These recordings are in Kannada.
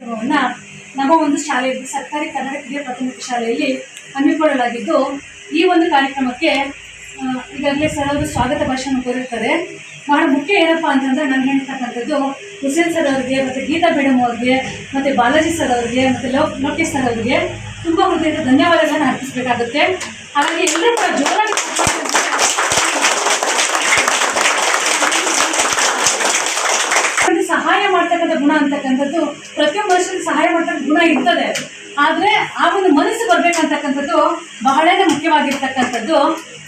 ನಮ್ಮ ಒಂದು ಶಾಲೆಯಲ್ಲಿ ಸರ್ಕಾರಿ ಕನ್ನಡ ಕಿರಿಯ ಪ್ರಾಥಮಿಕ ಶಾಲೆಯಲ್ಲಿ ಹಮ್ಮಿಕೊಳ್ಳಲಾಗಿದ್ದು, ಈ ಒಂದು ಕಾರ್ಯಕ್ರಮಕ್ಕೆ ಈಗಾಗಲೇ ಸರ್ ಅವರು ಸ್ವಾಗತ ಭಾಷಣ ಕೋರಿರ್ತಾರೆ ಬಹಳ ಮುಖ್ಯ ಏನಪ್ಪ ಅಂತಂದ್ರೆ ನಾನು ಹೇಳ್ತಕ್ಕಂಥದ್ದು, ಹುಸೇನ್ ಸರ್ ಅವರಿಗೆ ಮತ್ತು ಗೀತಾ ಮೇಡಮ್ ಅವ್ರಿಗೆ ಮತ್ತು ಬಾಲಾಜಿ ಸರ್ ಅವರಿಗೆ ಮತ್ತು ಲೋ ಲೋಕೇಶ್ ಸರ್ ಅವರಿಗೆ ತುಂಬ ಹೃದಯದ ಧನ್ಯವಾದಗಳನ್ನು ಅರ್ಪಿಸಬೇಕಾಗುತ್ತೆ. ಹಾಗಾಗಿ ಎಲ್ಲರೂ ಕೂಡ ಜೋರಾಗಿ ಚಪ್ಪಾಳೆ ಒಂದು ಮಾಡ್ತಕ್ಕಂಥ ಗುಣ ಅಂತಕ್ಕಂಥದ್ದು, ಪ್ರತಿ ಮನುಷ್ಯನಿಗೆ ಸಹಾಯ ಮಾಡ್ತಕ್ಕಂಥ ಗುಣ ಇರ್ತದೆ. ಆದರೆ ಆ ಒಂದು ಮನಸ್ಸು ಬರಬೇಕಂತಕ್ಕಂಥದ್ದು ಬಹಳನೇ ಮುಖ್ಯವಾಗಿರ್ತಕ್ಕಂಥದ್ದು.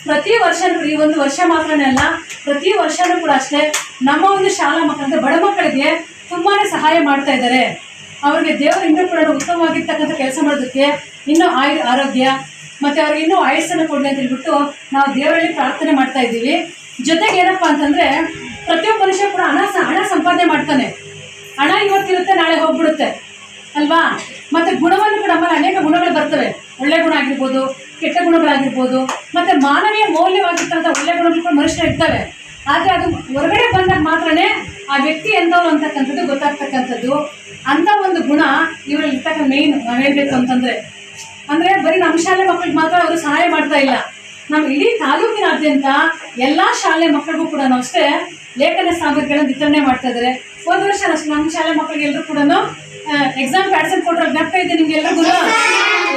ಪ್ರತಿ ವರ್ಷ ಈ ಒಂದು ವರ್ಷ ಮಾತ್ರನೇ ಅಲ್ಲ, ಪ್ರತಿ ವರ್ಷನೂ ಕೂಡ ಅಷ್ಟೇ ನಮ್ಮ ಒಂದು ಶಾಲಾ ಮಕ್ಕಳಂದ್ರೆ ಬಡ ಮಕ್ಕಳಿಗೆ ತುಂಬಾ ಸಹಾಯ ಮಾಡ್ತಾ ಇದ್ದಾರೆ. ಅವ್ರಿಗೆ ದೇವರು ಇನ್ನೂ ಕೂಡ ಉತ್ತಮವಾಗಿರ್ತಕ್ಕಂಥ ಕೆಲಸ ಮಾಡೋದಕ್ಕೆ ಇನ್ನೂ ಆಯು, ಆರೋಗ್ಯ, ಮತ್ತು ಅವ್ರಿಗೆ ಇನ್ನೂ ಆಯಸ್ಸನ್ನು ಕೊಡಲಿ ಅಂತ ಹೇಳ್ಬಿಟ್ಟು ನಾವು ದೇವರಲ್ಲಿ ಪ್ರಾರ್ಥನೆ ಮಾಡ್ತಾ ಇದ್ದೀವಿ. ಜೊತೆಗೆ ಏನಪ್ಪ ಅಂತಂದರೆ ಪ್ರತಿಯೊಬ್ಬ ಮನುಷ್ಯ ಕೂಡ ಹಣ ಹಣ ಸಂಪಾದನೆ ಮಾಡ್ತಾನೆ. ಹಣ ಇವತ್ತಿರುತ್ತೆ, ನಾಳೆ ಹೋಗ್ಬಿಡುತ್ತೆ. ಅಲ್ವಾ? ಮತ್ತೆ ಗುಣವನ್ನು ಕೂಡ ನಮ್ಮಲ್ಲಿ ಅನೇಕ ಗುಣಗಳು ಬರ್ತವೆ. ಒಳ್ಳೆ ಗುಣ ಆಗಿರ್ಬೋದು, ಕೆಟ್ಟ ಗುಣಗಳಾಗಿರ್ಬೋದು, ಮತ್ತೆ ಮಾನವೀಯ ಮೌಲ್ಯವಾಗಿರ್ತಕ್ಕಂಥ ಒಳ್ಳೆ ಗುಣಗಳು ಕೂಡ ಮನುಷ್ಯ ಇರ್ತವೆ. ಆದರೆ ಅದು ಹೊರಗಡೆ ಬಂದಾಗ ಮಾತ್ರನೇ ಆ ವ್ಯಕ್ತಿ ಎಂಥವ್ರು ಅಂತಕ್ಕಂಥದ್ದು ಗೊತ್ತಾಗ್ತಕ್ಕಂಥದ್ದು. ಅಂಥ ಒಂದು ಗುಣ ಇವರಲ್ಲಿ ಇರ್ತಕ್ಕಂಥ ಮೇಯ್ನ್ ನಾವು ಹೇಳ್ಬೇಕು ಅಂತಂದ್ರೆ. ಅಂದ್ರೆ ಬರೀ ನಮ್ಮ ಶಾಲೆ ಮಕ್ಕಳಿಗೆ ಮಾತ್ರ ಅವರು ಸಹಾಯ ಮಾಡ್ತಾ ಇಲ್ಲ. ನಮ್ಮ ಇಡೀ ತಾಲೂಕಿನಾದ್ಯಂತ ಎಲ್ಲಾ ಶಾಲೆ ಮಕ್ಕಳಿಗೂ ಕೂಡ ನಾವು ಅಷ್ಟೇ ಲೇಖನ ಸಾಮಗ್ರಿಗಳನ್ನು ವಿತರಣೆ ಮಾಡ್ತಾ ಇದ್ದಾರೆ ಹೋದ ವರ್ಷ ಅಷ್ಟೇ ನಮ್ಮ ಶಾಲೆ ಮಕ್ಕಳಿಗೆ ಎಲ್ಲರೂ ಕೂಡ ಎಕ್ಸಾಮ್ ಪ್ಯಾಡ್ಸನ್ ಕೊಟ್ಟರೆ ಜ್ಞಾಪಕ ಇದೆ ನಿಮ್ಗೆ ಎಲ್ಲರಿಗೂ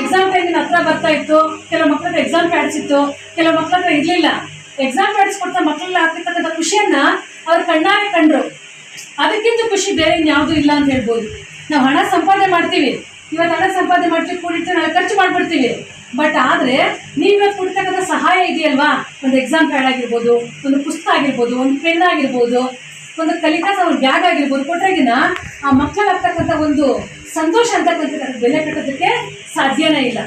ಎಕ್ಸಾಮ್ ಟೈಮಿನ ಹತ್ರ ಬರ್ತಾ ಇತ್ತು. ಕೆಲವು ಮಕ್ಕಳ ಹತ್ರ ಎಕ್ಸಾಮ್ ಪ್ಯಾಡ್ಸ್ ಇತ್ತು. ಕೆಲವು ಮಕ್ಕಳ ಹತ್ರ ಇರಲಿಲ್ಲ. ಎಕ್ಸಾಮ್ ಪ್ಯಾಡ್ಸ್ ಕೊಡ್ತಾ ಮಕ್ಕಳಲ್ಲಿ ಆಗ್ತಿರ್ತಕ್ಕಂಥ ಖುಷಿಯನ್ನ ಅವ್ರು ಕಣ್ಣಾರೆ ಕಂಡ್ರು. ಅದಕ್ಕಿಂತ ಖುಷಿ ಬೇರೆ ಇನ್ಯಾವುದೂ ಇಲ್ಲ ಅಂತ ಹೇಳ್ಬೋದು. ನಾವು ಹಣ ಸಂಪಾದನೆ ಮಾಡ್ತೀವಿ. ಇವತ್ತು ಹಣ ಸಂಪಾದನೆ ಮಾಡ್ತೀವಿ ಕೂಡಿಟ್ಟು ನಾಳೆ ಖರ್ಚು ಮಾಡ್ಬಿಡ್ತೀವಿ. ಬಟ್ ಆದರೆ ನೀವು ಇವತ್ತು ಕೊಡ್ತಕ್ಕಂಥ ಸಹಾಯ ಇದೆಯಲ್ವಾ? ಒಂದು ಎಕ್ಸಾಮ್ ಪ್ಯಾಡ್ ಆಗಿರ್ಬೋದು ಒಂದು ಪುಸ್ತಕ ಆಗಿರ್ಬೋದು ಒಂದು ಪೆನ್ ಆಗಿರ್ಬೋದು ಒಂದು ಕಲಿಕಾಸ ಅವ್ರ ಬ್ಯಾಗ್ ಆಗಿರ್ಬೋದು, ಕೊಟ್ರೆಗಿನ ಆ ಮಕ್ಕಳಾಗ್ತಕ್ಕಂಥ ಒಂದು ಸಂತೋಷ ಅಂತಕ್ಕಂಥ ಬೆಲೆ ಕಟ್ಟೋದಕ್ಕೆ ಸಾಧ್ಯನೇ ಇಲ್ಲ.